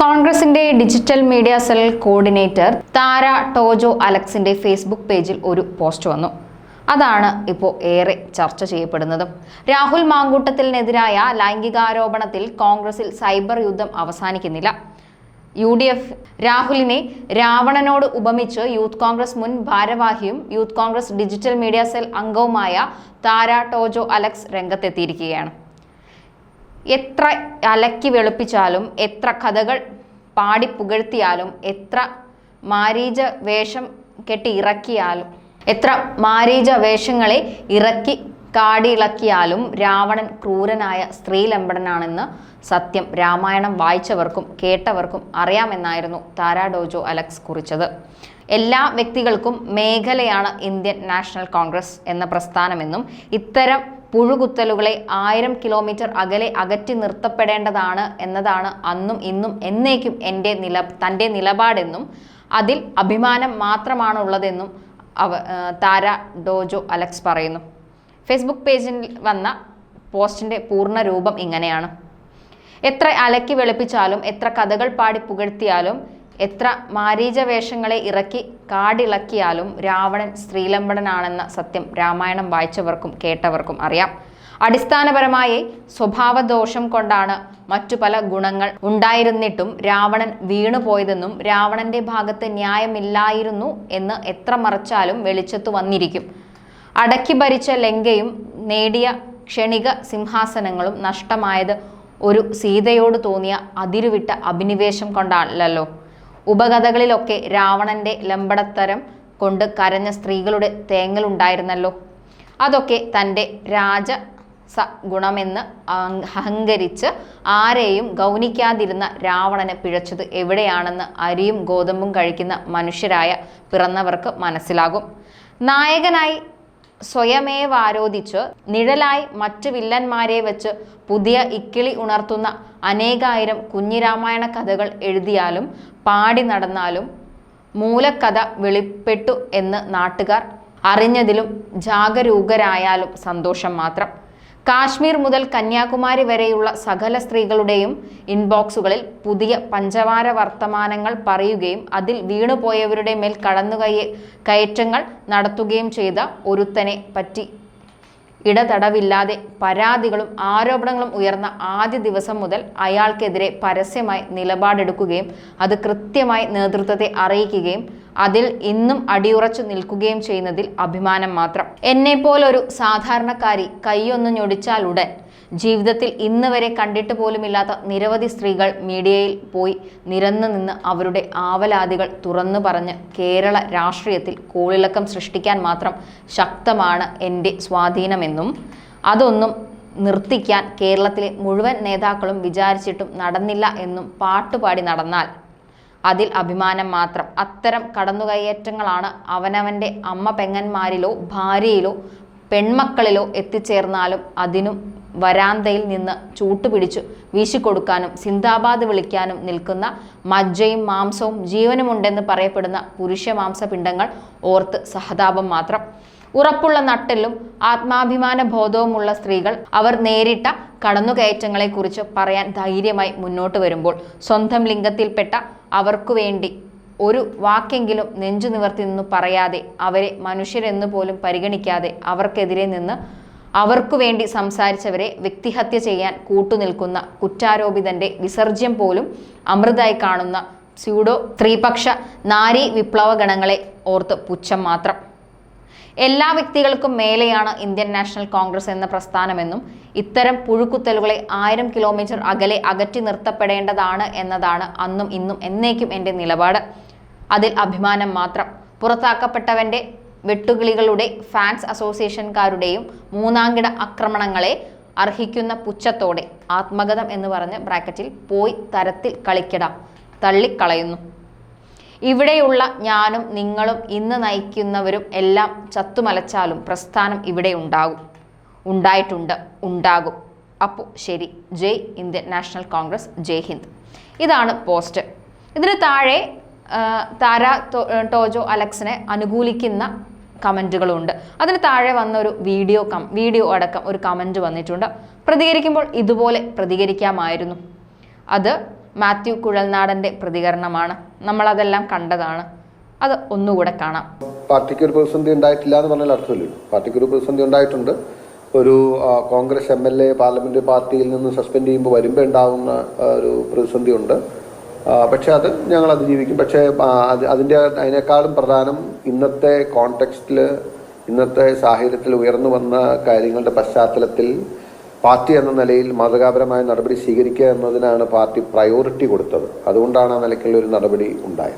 കോൺഗ്രസിന്റെ digital media cell coordinator Tara Tojo അലക്സിന്റെ Facebook പേജിൽ ഒരു പോസ്റ്റ് വന്നു. അതാണ് ഇപ്പോൾ ഏറെ ചർച്ച ചെയ്യപ്പെടുന്നതും. രാഹുൽ മാങ്കൂട്ടത്തിനെതിരായ ലൈംഗികാരോപണത്തിൽ കോൺഗ്രസിൽ സൈബർ യുദ്ധം അവസാനിക്കുന്നില്ല. യു ഡി എഫ് രാഹുലിനെ രാവണനോട് ഉപമിച്ച് യൂത്ത് കോൺഗ്രസ് മുൻ ഭാരവാഹിയും youth Congress digital media cell അംഗവുമായ താര ടോജോ അലക്സ് രംഗത്തെത്തിയിരിക്കുകയാണ്. എത്ര അലക്കി വെളുപ്പിച്ചാലും എത്ര കഥകൾ പാടി പുകഴ്ത്തിയാലും എത്ര മാരീച വേഷം കെട്ടി ഇറക്കിയാലും എത്ര മാരീച വേഷങ്ങളെ ഇറക്കി കാടിയിളക്കിയാലും രാവണൻ ക്രൂരനായ സ്ത്രീലമ്പടനാണെന്ന് സത്യം രാമായണം വായിച്ചവർക്കും കേട്ടവർക്കും അറിയാമെന്നായിരുന്നു താരാഡോജോ അലക്സ് കുറിച്ചത്. എല്ലാ വ്യക്തികൾക്കും മേഖലയാണ് ഇന്ത്യൻ നാഷണൽ കോൺഗ്രസ് എന്ന പ്രസ്ഥാനമെന്നും ഇത്തരം പുഴുകുത്തലുകളെ ആയിരം കിലോമീറ്റർ അകലെ അകറ്റി നിർത്തപ്പെടേണ്ടതാണ് എന്നതാണ് അന്നും ഇന്നും എന്നേക്കും എന്റെ നില തന്റെ നിലപാടെന്നും അതിൽ അഭിമാനം മാത്രമാണുള്ളതെന്നും അവ താര ഡോജോ അലക്സ് പറയുന്നു. ഫേസ്ബുക്ക് പേജിൽ വന്ന പോസ്റ്റിന്റെ പൂർണ രൂപം ഇങ്ങനെയാണ്. എത്ര അലക്കി വെളുപ്പിച്ചാലും എത്ര കഥകൾ പാടി പുകഴ്ത്തിയാലും എത്ര മാരീച വേഷങ്ങളെ ഇറക്കി കാടിളക്കിയാലും രാവണൻ സ്ത്രീലമ്പടനാണെന്ന സത്യം രാമായണം വായിച്ചവർക്കും കേട്ടവർക്കും അറിയാം. അടിസ്ഥാനപരമായി സ്വഭാവദോഷം കൊണ്ടാണ് മറ്റു പല ഗുണങ്ങൾ ഉണ്ടായിരുന്നിട്ടും രാവണൻ വീണുപോയതെന്നും രാവണന്റെ ഭാഗത്ത് ന്യായമില്ലായിരുന്നു എന്ന് എത്ര മറച്ചാലും വെളിച്ചത്തു വന്നിരിക്കും. അടക്കി ഭരിച്ച ലങ്കയും നേടിയ ക്ഷണിക സിംഹാസനങ്ങളും നഷ്ടമായത് ഒരു സീതയോട് തോന്നിയ അതിരുവിട്ട അഭിനിവേശം കൊണ്ടല്ലല്ലോ ഉപകഥകളിലൊക്കെ രാവണന്റെ ലംബടത്തരം കൊണ്ട് കരഞ്ഞ സ്ത്രീകളുടെ തേങ്ങലുണ്ടായിരുന്നല്ലോ അതൊക്കെ തന്റെ രാജ സ ഗുണമെന്ന് അഹങ്കരിച്ച് ആരെയും ഗൗനിക്കാതിരുന്ന രാവണന് പിഴച്ചത് എവിടെയാണെന്ന് അരിയും ഗോതമ്പും കഴിക്കുന്ന മനുഷ്യരായ പിറന്നവർക്ക് മനസ്സിലാകും. നായകനായി സ്വയമേവാരോധിച്ച് നിഴലായി മറ്റു വില്ലന്മാരെ വെച്ച് പുതിയ ഇക്കിളി ഉണർത്തുന്ന അനേകായിരം കുഞ്ഞിരാമായണ കഥകൾ എഴുതിയാലും പാടി നടന്നാലും മൂലക്കഥ വെളിപ്പെട്ടു എന്ന് നാട്ടുകാർ അറിഞ്ഞതിലും ജാഗരൂകരായാലും സന്തോഷം മാത്രം. കാശ്മീർ മുതൽ കന്യാകുമാരി വരെയുള്ള സകല സ്ത്രീകളുടെയും ഇൻബോക്സുകളിൽ പുതിയ പഞ്ചവാര വർത്തമാനങ്ങൾ പറയുകയും അതിൽ വീണുപോയവരുടെ മേൽ കടന്നുകയ കയറ്റങ്ങൾ നടത്തുകയും ചെയ്ത ഒരുത്തനെ പറ്റി ഇടതടവില്ലാതെ പരാതികളും ആരോപണങ്ങളും ഉയർന്ന ആദ്യ ദിവസം മുതൽ അയാൾക്കെതിരെ പരസ്യമായി നിലപാടെടുക്കുകയും അത് കൃത്യമായി നേതൃത്വത്തെ അറിയിക്കുകയും അതിൽ ഇന്നും അടിയുറച്ചു നിൽക്കുകയും ചെയ്യുന്നതിൽ അഭിമാനം മാത്രം. എന്നെ പോലൊരു സാധാരണക്കാരി കൈയൊന്ന് ഞൊടിച്ചാലുടൻ ജീവിതത്തിൽ ഇന്ന് വരെ കണ്ടിട്ട് പോലുമില്ലാത്ത നിരവധി സ്ത്രീകൾ മീഡിയയിൽ പോയി നിരന്നു നിന്ന് അവരുടെ ആവലാതികൾ തുറന്നു പറഞ്ഞ് കേരള രാഷ്ട്രീയത്തിൽ കോളിളക്കം സൃഷ്ടിക്കാൻ മാത്രം ശക്തമാണ് എന്റെ സ്വാധീനമെന്നും അതൊന്നും നിർത്തിക്കാൻ കേരളത്തിലെ മുഴുവൻ നേതാക്കളും വിചാരിച്ചിട്ടും നടന്നില്ല എന്നും പാട്ടുപാടി നടന്നാൽ അതിൽ അഭിമാനം മാത്രം. അത്തരം കടന്നുകയറ്റങ്ങളാണ് അവനവന്റെ അമ്മ പെങ്ങന്മാരിലോ ഭാര്യയിലോ പെൺമക്കളിലോ എത്തിച്ചേർന്നാലും അതിനും വരാന്തയിൽ നിന്ന് ചൂട്ടുപിടിച്ചു വീശിക്കൊടുക്കാനും സിന്ദാബാദ് വിളിക്കാനും നിൽക്കുന്ന മജ്ജയും മാംസവും ജീവനുമുണ്ടെന്ന് പറയപ്പെടുന്ന പുരുഷ മാംസപിണ്ഡങ്ങൾ ഓർത്ത് സഹതാപം മാത്രം. ഉറപ്പുള്ള നട്ടെല്ലും ആത്മാഭിമാന ബോധവുമുള്ള സ്ത്രീകൾ അവർ നേരിട്ട കടന്നുകയറ്റങ്ങളെക്കുറിച്ച് പറയാൻ ധൈര്യമായി മുന്നോട്ട് വരുമ്പോൾ സ്വന്തം ലിംഗത്തിൽപ്പെട്ട അവർക്കു വേണ്ടി ഒരു വാക്കെങ്കിലും നെഞ്ചു നിവർത്തി നിന്ന് പറയാതെ അവരെ മനുഷ്യരെന്ന് പോലും പരിഗണിക്കാതെ അവർക്കെതിരെ നിന്ന് അവർക്കു വേണ്ടി സംസാരിച്ചവരെ വ്യക്തിഹത്യ ചെയ്യാൻ കൂട്ടുനിൽക്കുന്ന കുറ്റാരോപിതന്റെ വിസർജ്യം പോലും അമൃതായി കാണുന്ന സ്യൂഡോ സ്ത്രീപക്ഷ നാരി വിപ്ലവ ഗണങ്ങളെ ഓർത്ത് പുച്ഛം മാത്രം. എല്ലാ വ്യക്തികൾക്കും മേലെയാണ് ഇന്ത്യൻ നാഷണൽ കോൺഗ്രസ് എന്ന പ്രസ്ഥാനമെന്നും ഇത്തരം പുഴുക്കുത്തലുകളെ ആയിരം കിലോമീറ്റർ അകലെ അകറ്റി നിർത്തപ്പെടേണ്ടതാണ് എന്നതാണ് അന്നും ഇന്നും എന്നേക്കും എന്റെ നിലപാട്. അതിൽ അഭിമാനം മാത്രം. പുറത്താക്കപ്പെട്ടവന്റെ വെട്ടുകിളികളുടെ ഫാൻസ് അസോസിയേഷൻകാരുടെയും മൂന്നാംകിട ആക്രമണങ്ങളെ അർഹിക്കുന്ന പുച്ഛത്തോടെ ആത്മഗതം എന്ന് പറഞ്ഞ് ബ്രാക്കറ്റിൽ പോയി തരത്തിൽ കളിക്കിടാം. തള്ളിക്കളയുന്നു. ഇവിടെയുള്ള ഞാനും നിങ്ങളും ഇന്ന് നയിക്കുന്നവരും എല്ലാം ചത്തുമലച്ചാലും പ്രസ്ഥാനം ഇവിടെ ഉണ്ടാകും. ഉണ്ടായിട്ടുണ്ട് ഉണ്ടാകും. അപ്പോൾ ശരി. ജയ് ഇന്ത്യൻ നാഷണൽ കോൺഗ്രസ്. ജയ് ഹിന്ദ്. ഇതാണ് പോസ്റ്റ്. ഇതിന് താഴെ താര ടോജോ അലക്സിനെ അനുകൂലിക്കുന്ന കമന്റുകളുണ്ട്. അതിന് താഴെ വന്ന ഒരു വീഡിയോ കം വീഡിയോ അടക്കം ഒരു കമന്റ് വന്നിട്ടുണ്ട്. പ്രതികരിക്കുമ്പോൾ ഇതുപോലെ പ്രതികരിക്കാമായിരുന്നു. അത് മാത്യു കുഴൽനാടന്റെ പ്രതികരണമാണ്. നമ്മളതെല്ലാം കണ്ടതാണ്. അത് ഒന്നുകൂടെ കാണാം. പാർട്ടിക്ക് ഒരു പ്രതിസന്ധി ഉണ്ടായിട്ടില്ല എന്ന് പറഞ്ഞാൽ അർത്ഥമില്ലല്ലോ പാർട്ടിക്ക് ഒരു പ്രതിസന്ധി ഉണ്ടായിട്ടുണ്ട്. ഒരു Congress M L A parliamentary പാർട്ടിയിൽ നിന്ന് സസ്പെൻഡ് ചെയ്യുമ്പോൾ വരുമ്പോൾ ഉണ്ടാകുന്ന ഒരു പ്രതിസന്ധി ഉണ്ട്. ആ, പക്ഷെ അത് ഞങ്ങൾ അതിജീവിക്കും. പക്ഷേ അതിന്റെ അതിനേക്കാളും പ്രധാനം ഇന്നത്തെ കോണ്ടെക്സ്റ്റിൽ ഇന്നത്തെ സാഹചര്യത്തിൽ ഉയർന്നു വന്ന കാര്യങ്ങളുടെ പശ്ചാത്തലത്തിൽ പാർട്ടി എന്ന നിലയിൽ മാതൃകാപരമായ നടപടി സ്വീകരിക്കുക എന്നതിനാണ് പാർട്ടി പ്രയോറിറ്റി കൊടുത്തത്. അതുകൊണ്ടാണ് ആ നിലയ്ക്കുള്ള ഒരു നടപടി ഉണ്ടായത്.